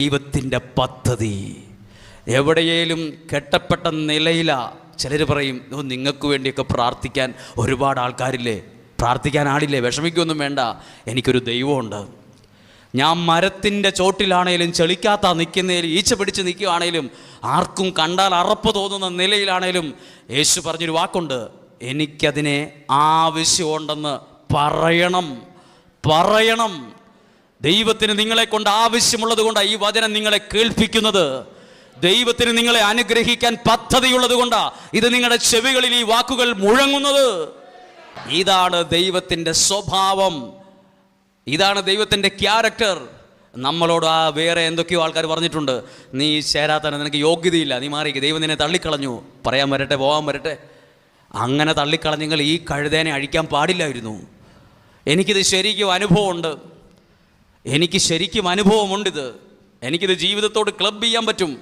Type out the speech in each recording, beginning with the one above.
ദൈവത്തിന്റെ പദ്ധതി. എവിടെയേലും കെട്ടപ്പെട്ട നിലയിലാ ചിലർ പറയും നിങ്ങൾക്ക് വേണ്ടിയൊക്കെ പ്രാർത്ഥിക്കാൻ ഒരുപാട് ആൾക്കാരില്ലേ? പ്രാർത്ഥിക്കാൻ ആളില്ലേ? വിഷമിക്കൊന്നും വേണ്ട. എനിക്കൊരു ദൈവമുണ്ട്. ഞാൻ മരത്തിന്റെ ചോട്ടിലാണേലും ചെളിക്കാത്ത നിൽക്കുന്നതിൽ ഈച്ച പിടിച്ച് നിൽക്കുകയാണേലും ആർക്കും കണ്ടാൽ അറപ്പ് തോന്നുന്ന നിലയിലാണേലും യേശു പറഞ്ഞൊരു വാക്കുണ്ട് എനിക്കതിനെ ആവശ്യമുണ്ടെന്ന് പറയണം പറയണം. ദൈവത്തിന് നിങ്ങളെ കൊണ്ട് ആവശ്യമുള്ളത് കൊണ്ടാണ് ഈ വചനം നിങ്ങളെ കേൾപ്പിക്കുന്നത്. ദൈവത്തിന് നിങ്ങളെ അനുഗ്രഹിക്കാൻ പദ്ധതിയുള്ളത് കൊണ്ടാ ഇത് നിങ്ങളുടെ ചെവികളിൽ ഈ വാക്കുകൾ മുഴങ്ങുന്നത്. ഇതാണ് ദൈവത്തിന്റെ സ്വഭാവം. ഇതാണ് ദൈവത്തിന്റെ ക്യാരക്ടർ. നമ്മളോട് ആ വേറെ എന്തൊക്കെയോ ആൾക്കാർ പറഞ്ഞിട്ടുണ്ട്. നീ ചേരാത്തന നിനക്ക് യോഗ്യതയില്ല. നീ മാറിക്ക്. ദൈവം നിന്നെ തള്ളിക്കളഞ്ഞു. പറയാൻ വരട്ടെ പോകാൻ വരട്ടെ. അങ്ങനെ തള്ളിക്കളഞ്ഞെങ്കിൽ ഈ കഴുതേനെ അഴിക്കാൻ പാടില്ലായിരുന്നു. എനിക്കിത് ശരിക്കും അനുഭവമുണ്ട്. എനിക്ക് ശരിക്കും അനുഭവമുണ്ടിത്. എനിക്കിത് ജീവിതത്തോട് ക്ലബ് ചെയ്യാൻ പറ്റും.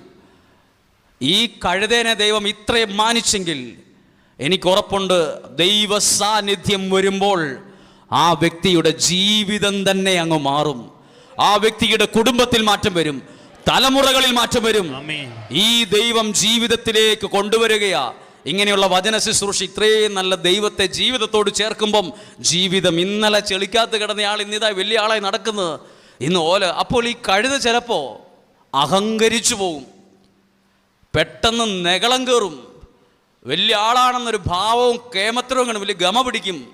ഈ കഴുതേനെ ദൈവം ഇത്രയും മാനിച്ചെങ്കിൽ എനിക്ക് ഉറപ്പുണ്ട് ദൈവ സാന്നിധ്യം വരുമ്പോൾ ആ വ്യക്തിയുടെ ജീവിതം തന്നെ അങ്ങ് മാറും. ആ വ്യക്തിയുടെ കുടുംബത്തിൽ മാറ്റം വരും തലമുറകളിൽ മാറ്റം വരും. ഈ ദൈവം ജീവിതത്തിലേക്ക് കൊണ്ടുവരികയാ. ഇങ്ങനെയുള്ള വചന ശുശ്രൂഷ ഇത്രയും നല്ല ദൈവത്തെ ജീവിതത്തോട് ചേർക്കുമ്പം ജീവിതം ഇന്നലെ ചെളിക്കാത്ത കിടന്നയാൾ ഇന്നിതാ വലിയ ആളായി നടക്കുന്നത്. ഇന്ന് ഓല അപ്പോൾ ഈ കഴുത ചിലപ്പോൾ അഹങ്കരിച്ചു പോകും. പെട്ടെന്ന് നെകളം കയറും. വലിയ ആളാണെന്നൊരു ഭാവവും കേമത്രവും കാണും വലിയ ഗമ പിടിക്കും.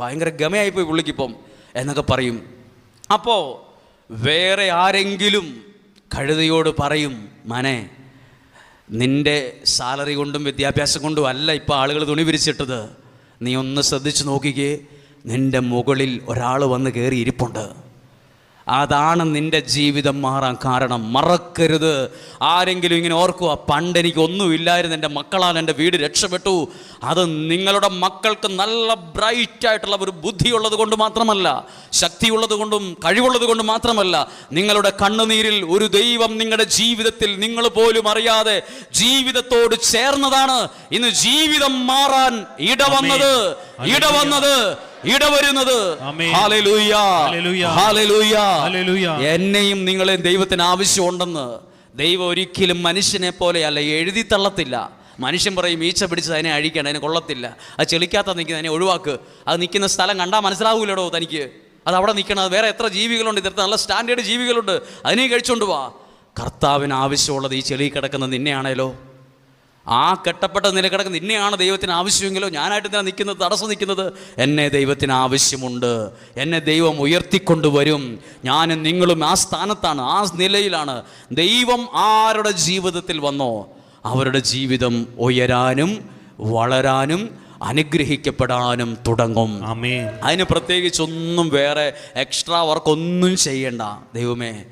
ഭയങ്കര ഗമയായിപ്പോയി പുള്ളിക്കിപ്പം എന്നൊക്കെ പറയും. അപ്പോൾ വേറെ ആരെങ്കിലും കഴുതയോട് പറയും മനെ നിന്റെ സാലറി കൊണ്ടും വിദ്യാഭ്യാസം കൊണ്ടും അല്ല ഇപ്പോൾ ആളുകൾ തുണി പിരിച്ചിട്ടത് നീ ഒന്ന് ശ്രദ്ധിച്ചു നോക്കിക്കേ. നിന്റെ മുകളിൽ ഒരാൾ വന്ന് കയറി ഇരിപ്പുണ്ട്. അതാണ് നിന്റെ ജീവിതം മാറാൻ കാരണം. മറക്കരുത്. ആരെങ്കിലും ഇങ്ങനെ ഓർക്കുക പണ്ട് എനിക്ക് ഒന്നുമില്ലായിരുന്നു എന്റെ മക്കളാൽ എന്റെ വീട് രക്ഷപ്പെട്ടു. അത് നിങ്ങളുടെ മക്കൾക്ക് നല്ല ബ്രൈറ്റായിട്ടുള്ള ഒരു ബുദ്ധിയുള്ളത് കൊണ്ട് മാത്രമല്ല ശക്തിയുള്ളത് കൊണ്ടും കഴിവുള്ളത് കൊണ്ട് മാത്രമല്ല നിങ്ങളുടെ കണ്ണുനീരിൽ ഒരു ദൈവം നിങ്ങളുടെ ജീവിതത്തിൽ നിങ്ങൾ പോലും അറിയാതെ ജീവിതത്തോട് ചേർന്നതാണ്. ഇന്ന് ജീവിതം മാറാൻ ഇടവന്നത്. ഇടവന്നത് ഇടവരുന്നത്. എന്നെയും നിങ്ങളെയും ദൈവത്തിന് ആവശ്യമുണ്ടെന്ന് ദൈവം ഒരിക്കലും മനുഷ്യനെ പോലെയല്ല എഴുതി തള്ളത്തില്ല. മനുഷ്യൻ പറയും ഈച്ച പിടിച്ച് അതിനെ അഴിക്കണം അതിനെ കൊള്ളത്തില്ല. അത് ചെളിക്കാത്ത നിൽക്കുന്ന അതിനെ ഒഴിവാക്ക്. അത് നിൽക്കുന്ന സ്ഥലം കണ്ടാൽ മനസ്സിലാവൂലടോ തനിക്ക്. അത് അവിടെ നിൽക്കണം അത് വേറെ എത്ര ജീവികളുണ്ട് ഇത്തരത്തിൽ നല്ല സ്റ്റാൻഡേർഡ് ജീവികളുണ്ട്. അതിനെ കഴിച്ചുകൊണ്ട് വാ. കർത്താവിന് ആവശ്യമുള്ളത് ഈ ചെളി കിടക്കുന്ന നിന്നെയാണേലോ? ആ കെട്ടപ്പെട്ട നില കിടക്കുന്ന നിന്നെയാണ് ദൈവത്തിന് ആവശ്യമെങ്കിലോ ഞാനായിട്ട് തന്നെ നിൽക്കുന്നത് തടസ്സം നിൽക്കുന്നത്. എന്നെ ദൈവത്തിന് ആവശ്യമുണ്ട്. എന്നെ ദൈവം ഉയർത്തിക്കൊണ്ട് വരും ഞാൻ നിങ്ങളും ആ സ്ഥാനത്താണ് ആ നിലയിലാണ്. ദൈവം ആരുടെ ജീവിതത്തിൽ വന്നോ അവരുടെ ജീവിതം ഉയരാനും വളരാനും അനുഗ്രഹിക്കപ്പെടാനും തുടങ്ങും. അതിന് പ്രത്യേകിച്ചൊന്നും വേറെ എക്സ്ട്രാ വർക്ക് ഒന്നും ചെയ്യണ്ട ദൈവമേ.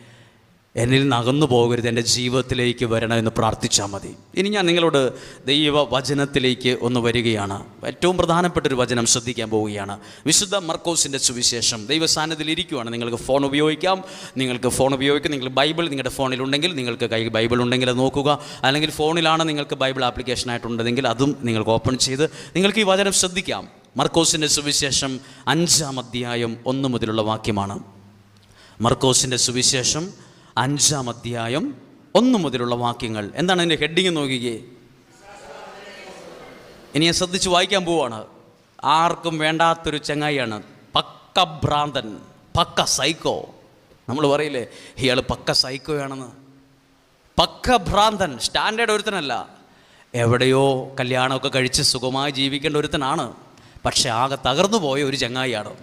എന്നിൽ നകന്നു പോകരുത് എന്റെ ജീവിതത്തിലേക്ക് വരണമെന്ന് പ്രാർത്ഥിച്ചാൽ മതി. ഇനി ഞാൻ നിങ്ങളോട് ദൈവ വചനത്തിലേക്ക് ഒന്ന് വരികയാണ്. ഏറ്റവും പ്രധാനപ്പെട്ട ഒരു വചനം ശ്രദ്ധിക്കാൻ പോവുകയാണ്. വിശുദ്ധ മർക്കോസിന്റെ സുവിശേഷം. ദൈവസ്ഥാനത്തിൽ ഇരിക്കുവാണ്. നിങ്ങൾക്ക് ഫോൺ ഉപയോഗിക്കാം. നിങ്ങൾക്ക് ഫോൺ ഉപയോഗിക്കാം. നിങ്ങൾ ബൈബിൾ നിങ്ങളുടെ ഫോണിലുണ്ടെങ്കിൽ നിങ്ങൾക്ക് കൈ ബൈബിൾ ഉണ്ടെങ്കിൽ അത് നോക്കുക. അല്ലെങ്കിൽ ഫോണിലാണ് നിങ്ങൾക്ക് ബൈബിൾ ആപ്ലിക്കേഷനായിട്ടുണ്ടെങ്കിൽ അതും നിങ്ങൾക്ക് ഓപ്പൺ ചെയ്ത് നിങ്ങൾക്ക് ഈ വചനം ശ്രദ്ധിക്കാം. മർക്കോസിന്റെ സുവിശേഷം അഞ്ചാം അധ്യായം ഒന്ന് മുതലുള്ള വാക്യമാണ്. മർക്കോസിന്റെ സുവിശേഷം അഞ്ചാം അധ്യായം ഒന്നു മുതലുള്ള വാക്യങ്ങൾ. എന്താണ് അതിന്റെ ഹെഡിങ് നോക്കിക്കേ? ഇനി ഞാൻ ശ്രദ്ധിച്ച് വായിക്കാൻ പോവാണ്. ആർക്കും വേണ്ടാത്തൊരു ചങ്ങായിയാണ്. പക്ക ഭ്രാന്തൻ പക്ക സൈക്കോ നമ്മൾ പറയില്ലേ ഇയാൾ പക്ക സൈക്കോയാണെന്ന് പക്ക ഭ്രാന്തൻ സ്റ്റാൻഡേർഡ് ഒരുത്തനല്ല. എവിടെയോ കല്യാണമൊക്കെ കഴിച്ച് സുഖമായി ജീവിക്കേണ്ട ഒരുത്തനാണ്. പക്ഷേ ആകെ തകർന്നു പോയ ഒരു ചങ്ങായിയാണ്.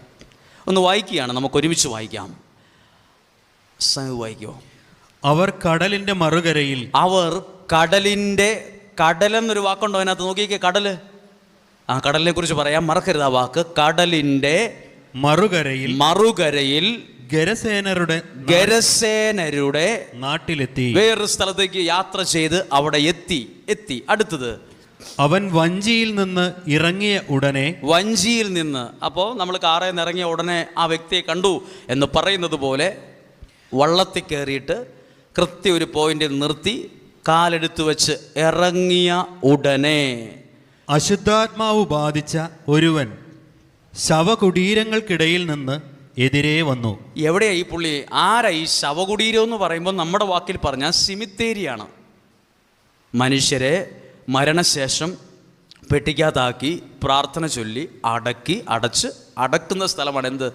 ഒന്ന് വായിക്കുകയാണ് നമുക്ക് ഒരുമിച്ച് വായിക്കാം. സ- വായിക്കോ അവർ കടലിന്റെ മറുകരയിൽ അവർ കടലിന്റെ കടലെന്നൊരു വാക്കുണ്ടോ അതിനകത്ത്? നോക്കിക്കേ കടൽ. ആ കടലിനെ കുറിച്ച് പറയാം മറക്കരുത് ആ വാക്ക്. കടലിന്റെ മറുകരയിൽ മറുകരയിൽ ഗരസേനരുടെ ഗരസേനരുടെ നാട്ടിലെത്തി. വേറൊരു സ്ഥലത്തേക്ക് യാത്ര ചെയ്ത് അവിടെ എത്തി. എത്തി. അടുത്തത്. അവൻ വഞ്ചിയിൽ നിന്ന് ഇറങ്ങിയ ഉടനെ വഞ്ചിയിൽ നിന്ന്. അപ്പോൾ നമ്മൾ കാറിൽ നിന്ന് ഇറങ്ങിയ ഉടനെ ആ വ്യക്തിയെ കണ്ടു എന്ന് പറയുന്നത് പോലെ വള്ളത്തിൽ കയറിയിട്ട് കൃത്യ ഒരു പോയിന്റിൽ നിർത്തി കാലെടുത്ത് വെച്ച് ഇറങ്ങിയ ഉടനെ അശുദ്ധാത്മാവ് ബാധിച്ച ഒരുവൻ ശവകുടീരങ്ങൾക്കിടയിൽ നിന്ന് എതിരെ വന്നു. എവിടെയാ ഈ പുള്ളി? ആരാ ഈ ശവകുടീരം എന്ന് പറയുമ്പോൾ നമ്മുടെ വാക്കിൽ പറഞ്ഞാൽ സിമിത്തേരിയാണ്. മനുഷ്യരെ മരണശേഷം പെട്ടിക്കകത്താക്കി പ്രാർത്ഥന ചൊല്ലി അടക്കി അടച്ച് അടക്കുന്ന സ്ഥലമാണ് എന്ത്?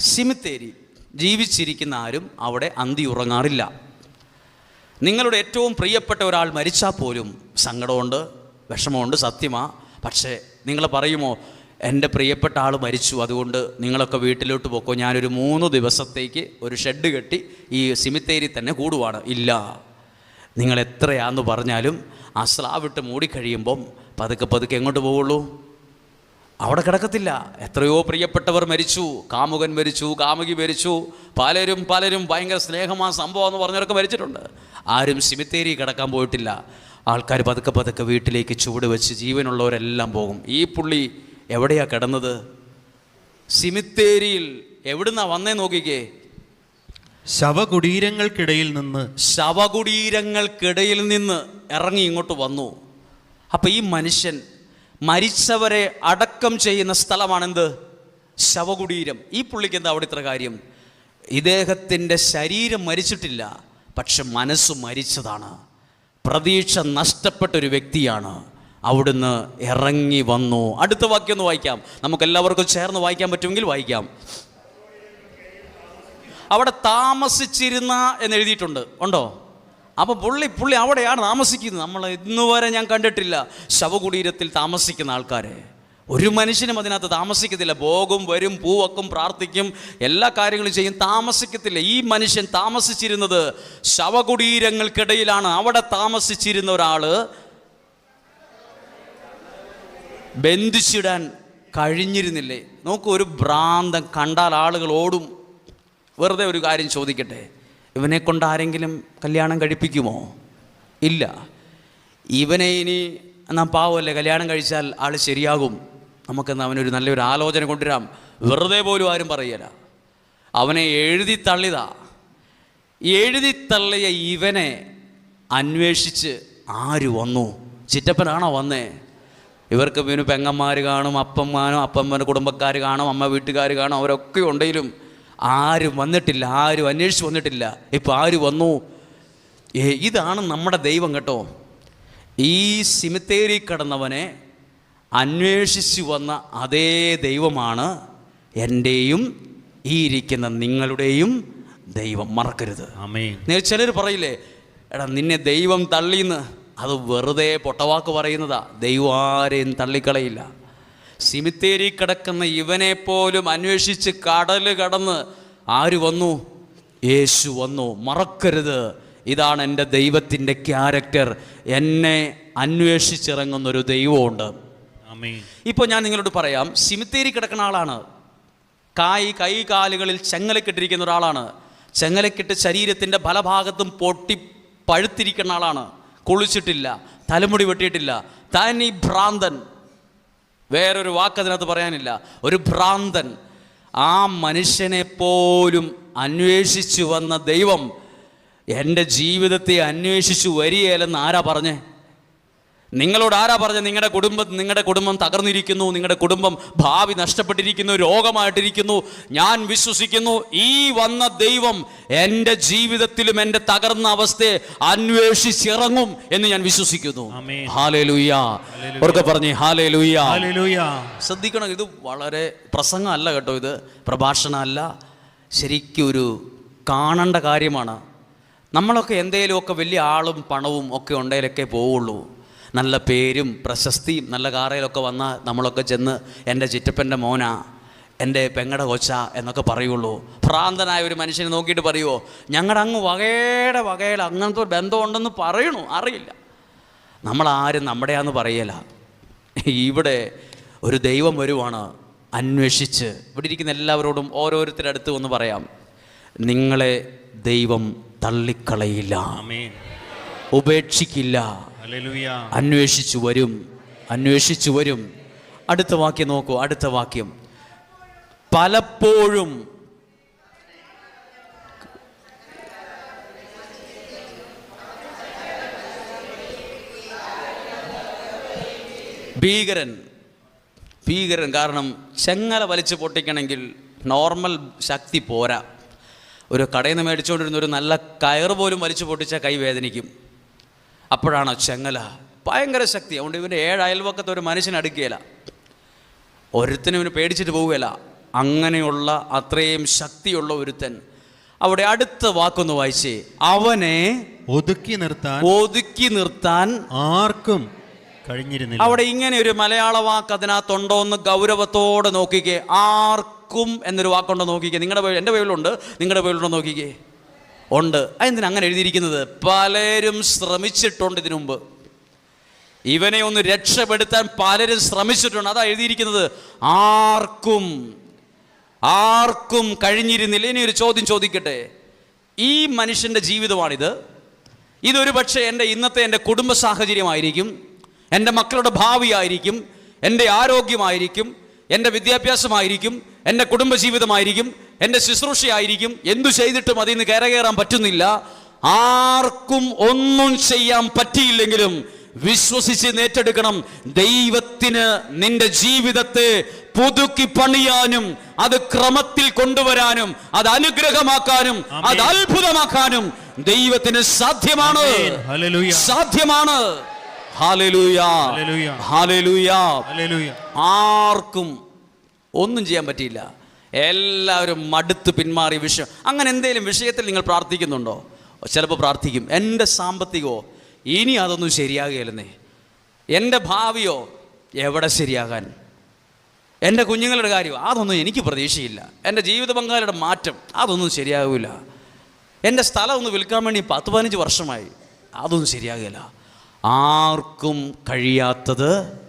സിമിത്തേരി. ജീവിച്ചിരിക്കുന്ന ആരും അവിടെ അന്തി ഉറങ്ങാറില്ല. നിങ്ങളുടെ ഏറ്റവും പ്രിയപ്പെട്ട ഒരാൾ മരിച്ചാൽ പോലും സങ്കടമുണ്ട് വിഷമമുണ്ട് സത്യമാ. പക്ഷേ നിങ്ങൾ പറയുമോ എന്റെ പ്രിയപ്പെട്ട ആൾ മരിച്ചു അതുകൊണ്ട് നിങ്ങളൊക്കെ വീട്ടിലോട്ട് പോക്കോ. ഞാനൊരു മൂന്ന് ദിവസത്തേക്ക് ഒരു ഷെഡ് കെട്ടി ഈ സിമിത്തേരി തന്നെ കൂടുവാണ്. ഇല്ല. നിങ്ങൾ എത്രയാന്ന് പറഞ്ഞാലും ആ സ്ലാവിട്ട് മൂടിക്കഴിയുമ്പം പതുക്കെ പതുക്കെ എങ്ങോട്ട് പോവുള്ളൂ? അവിടെ കിടക്കത്തില്ല. എത്രയോ പ്രിയപ്പെട്ടവർ മരിച്ചു. കാമുകൻ മരിച്ചു കാമുകി മരിച്ചു. പലരും പലരും ഭയങ്കര സ്നേഹമാ സംഭവം എന്ന് പറഞ്ഞവരൊക്കെ മരിച്ചിട്ടുണ്ട്. ആരും സിമിത്തേരി കിടക്കാൻ പോയിട്ടില്ല. ആൾക്കാർ പതുക്കെ പതുക്കെ വീട്ടിലേക്ക് ചൂട് വെച്ച് ജീവനുള്ളവരെല്ലാം പോകും. ഈ പുള്ളി എവിടെയാണ് കിടന്നത്? സിമിത്തേരിയിൽ എവിടുന്നാ വന്നേ നോക്കിക്കേ. ശവകുടീരങ്ങൾക്കിടയിൽ നിന്ന് ശവകുടീരങ്ങൾക്കിടയിൽ നിന്ന് ഇറങ്ങി ഇങ്ങോട്ട് വന്നു. അപ്പം ഈ മനുഷ്യൻ മരിച്ചവരെ അടക്കം ചെയ്യുന്ന സ്ഥലമാണെന്ത്? ശവകുടീരം. ഈ പുള്ളിക്ക് എന്താ അവിടെ ഇത്ര കാര്യം? ഇദ്ദേഹത്തിന്റെ ശരീരം മരിച്ചിട്ടില്ല പക്ഷെ മനസ്സ് മരിച്ചതാണ്. പ്രതീക്ഷ നഷ്ടപ്പെട്ട ഒരു വ്യക്തിയാണ്. അവിടുന്ന് ഇറങ്ങി വന്നു. അടുത്ത വാക്യം ഒന്ന് വായിക്കാം. നമുക്കെല്ലാവർക്കും ചേർന്ന് വായിക്കാൻ പറ്റുമെങ്കിൽ വായിക്കാം. അവിടെ താമസിച്ചിരുന്ന എന്ന് എഴുതിയിട്ടുണ്ട്. ഉണ്ടോ? അപ്പോൾ പുള്ളി പുള്ളി അവിടെയാണ് താമസിക്കുന്നത്. നമ്മൾ ഇന്ന് വരെ ഞാൻ കണ്ടിട്ടില്ല. ശവകുടീരത്തിൽ താമസിക്കുന്ന ആൾക്കാരെ. ഒരു മനുഷ്യനും അതിനകത്ത് താമസിക്കത്തില്ല. പോകും വരും പൂവക്കും പ്രാർത്ഥിക്കും എല്ലാ കാര്യങ്ങളും ചെയ്യും. താമസിക്കത്തില്ല. ഈ മനുഷ്യൻ താമസിച്ചിരുന്നത് ശവകുടീരങ്ങൾക്കിടയിലാണ്. അവിടെ താമസിച്ചിരുന്ന ഒരാൾ ബന്ധിച്ചിടാൻ കഴിഞ്ഞിരുന്നില്ലേ? നോക്കൂ ഒരു ഭ്രാന്തം കണ്ടാൽ ആളുകൾ ഓടും. വെറുതെ ഒരു കാര്യം ചോദിക്കട്ടെ. ഇവനെ കൊണ്ട് ആരെങ്കിലും കല്യാണം കഴിപ്പിക്കുമോ? ഇല്ല. ഇവനെ ഇനി എന്നാ പാവമല്ലേ? കല്യാണം കഴിച്ചാൽ ആൾ ശരിയാകും. നമുക്കെന്ന് അവനൊരു നല്ലൊരു ആലോചന കൊണ്ടുവരാം. വെറുതെ പോലും ആരും പറയല. അവനെ എഴുതി തള്ളിതാ. എഴുതി തള്ളിയ ഇവനെ അന്വേഷിച്ച് ആര് വന്നു? ചിറ്റപ്പനാണോ വന്നേ? ഇവർക്ക് പിന്നെ പെങ്ങന്മാർ കാണും അപ്പന്മാരും അപ്പന്മാരുടെ കുടുംബക്കാർ കാണും അമ്മ വീട്ടുകാർ കാണും അവരൊക്കെ ഉണ്ടെങ്കിലും ആരും വന്നിട്ടില്ല ആരും അന്വേഷിച്ച് വന്നിട്ടില്ല. ഇപ്പം ആര് വന്നു? ഏ ഇതാണ് നമ്മുടെ ദൈവം കേട്ടോ. ഈ സിമിത്തേരി കടന്നവനെ അന്വേഷിച്ചു വന്ന അതേ ദൈവമാണ് എന്റെയും ഈ ഇരിക്കുന്ന നിങ്ങളുടെയും ദൈവം. മറക്കരുത്. ചിലർ പറയില്ലേ എടാ നിന്നെ ദൈവം തള്ളിന്ന്. അത് വെറുതെ പൊട്ടവാക്ക് പറയുന്നതാ. ദൈവം ആരെയും തള്ളിക്കളയില്ല. സിമിത്തേരി കിടക്കുന്ന ഇവനെ പോലും അന്വേഷിച്ച് കടൽ കടന്ന് ആര് വന്നു? യേശു വന്നു. മറക്കരുത്. ഇതാണ് എന്റെ ദൈവത്തിന്റെ ക്യാരക്ടർ. എന്നെ അന്വേഷിച്ചിറങ്ങുന്നൊരു ദൈവമുണ്ട്. ഇപ്പോൾ ഞാൻ നിങ്ങളോട് പറയാം. സിമിത്തേരി കിടക്കുന്ന ആളാണ്. കായ് കൈ കാലുകളിൽ ചെങ്ങലക്കിട്ടിരിക്കുന്ന ഒരാളാണ്. ചെങ്ങലക്കിട്ട് ശരീരത്തിന്റെ പലഭാഗത്തും പൊട്ടി പഴുത്തിരിക്കുന്ന ആളാണ്. കുളിച്ചിട്ടില്ല. തലമുടി വെട്ടിയിട്ടില്ല. താൻ ഈ ഭ്രാന്തൻ. വേറൊരു വാക്ക് അതിനകത്ത് പറയാനില്ല. ഒരു ഭ്രാന്തൻ ആ മനുഷ്യനെ പോലും അന്വേഷിച്ചു വന്ന ദൈവം എന്റെ ജീവിതത്തെ അന്വേഷിച്ചു വരികയല്ലെന്ന് ആരാ പറഞ്ഞേ? നിങ്ങളോട് ആരാ പറഞ്ഞ നിങ്ങളുടെ കുടുംബം നിങ്ങളുടെ കുടുംബം തകർന്നിരിക്കുന്നു നിങ്ങളുടെ കുടുംബം ഭാവി നഷ്ടപ്പെട്ടിരിക്കുന്നു രോഗമായിട്ടിരിക്കുന്നു. ഞാൻ വിശ്വസിക്കുന്നു ഈ വന്ന ദൈവം എന്റെ ജീവിതത്തിലും എന്റെ തകർന്ന അവസ്ഥയെ അന്വേഷിച്ചിറങ്ങും എന്ന് ഞാൻ വിശ്വസിക്കുന്നു. പറഞ്ഞേ ഹാലേ ലൂയ്യ ശ്രദ്ധിക്കണം ഇത് വളരെ പ്രസംഗമല്ല കേട്ടോ ഇത് പ്രഭാഷണമല്ല. ശരിക്കും ഒരു കാണേണ്ട കാര്യമാണ്. നമ്മളൊക്കെ എന്തെങ്കിലുമൊക്കെ വലിയ ആളും പണവും ഒക്കെ ഉണ്ടെങ്കിലൊക്കെ പോവുള്ളൂ. നല്ല പേരും പ്രശസ്തിയും നല്ല കാറയിലൊക്കെ വന്ന നമ്മളൊക്കെ ചെന്ന് എന്റെ ചിറ്റപ്പന്റെ മോന എന്റെ പെങ്ങടെ കൊച്ച എന്നൊക്കെ പറയുള്ളൂ. ഭ്രാന്തനായ ഒരു മനുഷ്യനെ നോക്കിയിട്ട് പറയുമോ ഞങ്ങളുടെ അങ്ങ് വകയുടെ വകയിൽ അങ്ങനത്തെ ഒരു ബന്ധമുണ്ടെന്ന് പറയണു അറിയില്ല. നമ്മളാരും നമ്മുടെയാന്ന് പറയല. ഇവിടെ ഒരു ദൈവം വരുവാണ് അന്വേഷിച്ച്. ഇവിടെ ഇരിക്കുന്ന എല്ലാവരോടും ഓരോരുത്തരുടെ അടുത്ത് ഒന്ന് പറയാം. നിങ്ങളെ ദൈവം തള്ളിക്കളയില്ല. ഉപേക്ഷിക്കില്ല. അന്വേഷിച്ചു വരും. അന്വേഷിച്ചു വരും. അടുത്ത വാക്യം നോക്കൂ അടുത്ത വാക്യം. പലപ്പോഴും ഭീകരൻ ഭീകരൻ കാരണം ചെങ്ങല വലിച്ചു പൊട്ടിക്കണമെങ്കിൽ നോർമൽ ശക്തി പോരാ. ഒരു കടയിൽ നിന്ന് മേടിച്ചുകൊണ്ടിരുന്ന ഒരു നല്ല കയറ് പോലും വലിച്ചു പൊട്ടിച്ച കൈ വേദനിക്കും. അപ്പോഴാണ് ചെങ്ങല. ഭയങ്കര ശക്തി. അതുകൊണ്ട് ഇവന്റെ ഏഴ് അയൽവക്കത്തെ ഒരു മനുഷ്യനടുക്കുകയില്ല ഒരുത്തനും ഇവന് പേടിച്ചിട്ട് പോവുകയില്ല. അങ്ങനെയുള്ള അത്രയും ശക്തിയുള്ള ഒരുത്തൻ അവിടെ അടുത്ത വാക്കൊന്ന് വായിച്ചേ അവനെ ഒതുക്കി നിർത്താൻ ഒതുക്കി നിർത്താൻ ആർക്കും കഴിഞ്ഞിരുന്നില്ല. അവിടെ ഇങ്ങനെ ഒരു മലയാള വാക്ക് അതിനകത്തുണ്ടോ എന്ന് ഗൗരവത്തോടെ നോക്കിക്കേ. ആർക്കും എന്നൊരു വാക്കുണ്ടോ നോക്കിക്കേ. നിങ്ങളുടെ എന്റെ ബൈബിളുണ്ട് നിങ്ങളുടെ ബൈബിളുണ്ടോ നോക്കിക്കേ. ഉണ്ട്. അതെന്തിനാ അങ്ങനെ എഴുതിയിരിക്കുന്നത്? പലരും ശ്രമിച്ചിട്ടുണ്ട് ഇതിനു മുമ്പ്. ഇവനെ ഒന്ന് രക്ഷപ്പെടുത്താൻ പലരും ശ്രമിച്ചിട്ടുണ്ട്. അതാ എഴുതിയിരിക്കുന്നത്. ആർക്കും ആർക്കും കഴിഞ്ഞിരുന്നില്ല. ഇനി ഒരു ചോദ്യം ചോദിക്കട്ടെ. ഈ മനുഷ്യന്റെ ജീവിതമാണിത്. ഇതൊരു പക്ഷേ എന്റെ ഇന്നത്തെ എന്റെ കുടുംബ സാഹചര്യമായിരിക്കും. എന്റെ മക്കളുടെ ഭാവിയായിരിക്കും എന്റെ ആരോഗ്യമായിരിക്കും. എന്റെ വിദ്യാഭ്യാസമായിരിക്കും. എന്റെ കുടുംബജീവിതമായിരിക്കും എന്റെ ശുശ്രൂഷയായിരിക്കും. എന്തു ചെയ്തിട്ടും അതിൽ നിന്ന് കയറകയറാൻ പറ്റുന്നില്ല. ആർക്കും ഒന്നും ചെയ്യാൻ പറ്റിയില്ലെങ്കിലും വിശ്വസിച്ച് നേറ്റെടുക്കണം ദൈവത്തിന് നിന്റെ ജീവിതത്തെ പുതുക്കി പണിയാനും അത് ക്രമത്തിൽ കൊണ്ടുവരാനും അത് അനുഗ്രഹമാക്കാനും അത് അത്ഭുതമാക്കാനും ദൈവത്തിന് സാധ്യമാണ്. സാധ്യമാണ്. ആർക്കും ഒന്നും ചെയ്യാൻ പറ്റിയില്ല. എല്ലാവരും മടുത്ത് പിന്മാറി വിഷയം. അങ്ങനെ എന്തെങ്കിലും വിഷയത്തിൽ നിങ്ങൾ പ്രാർത്ഥിക്കുന്നുണ്ടോ? ചിലപ്പോൾ പ്രാർത്ഥിക്കും. എന്റെ സാമ്പത്തികമോ ഇനി അതൊന്നും ശരിയാകുകയല്ലെന്നേ. എന്റെ ഭാവിയോ? എവിടെ ശരിയാകാൻ? എന്റെ കുഞ്ഞുങ്ങളുടെ കാര്യമോ അതൊന്നും എനിക്ക് പ്രതീക്ഷയില്ല. എന്റെ ജീവിത പങ്കാളിയുടെ മാറ്റം? അതൊന്നും ശരിയാകില്ല എന്റെ സ്ഥലം ഒന്ന് വിൽക്കാൻ വേണ്ടി പത്ത് പതിനഞ്ച് വർഷമായി. അതൊന്നും ശരിയാകില്ല ആർക്കും കഴിയാത്തത്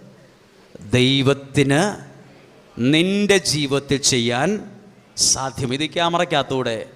ദൈവത്തിന് നിന്റെ ജീവിതത്തിൽ ചെയ്യാൻ സാധ്യം. ഇത് ക്യാമറയ്ക്കകത്തൂടെ.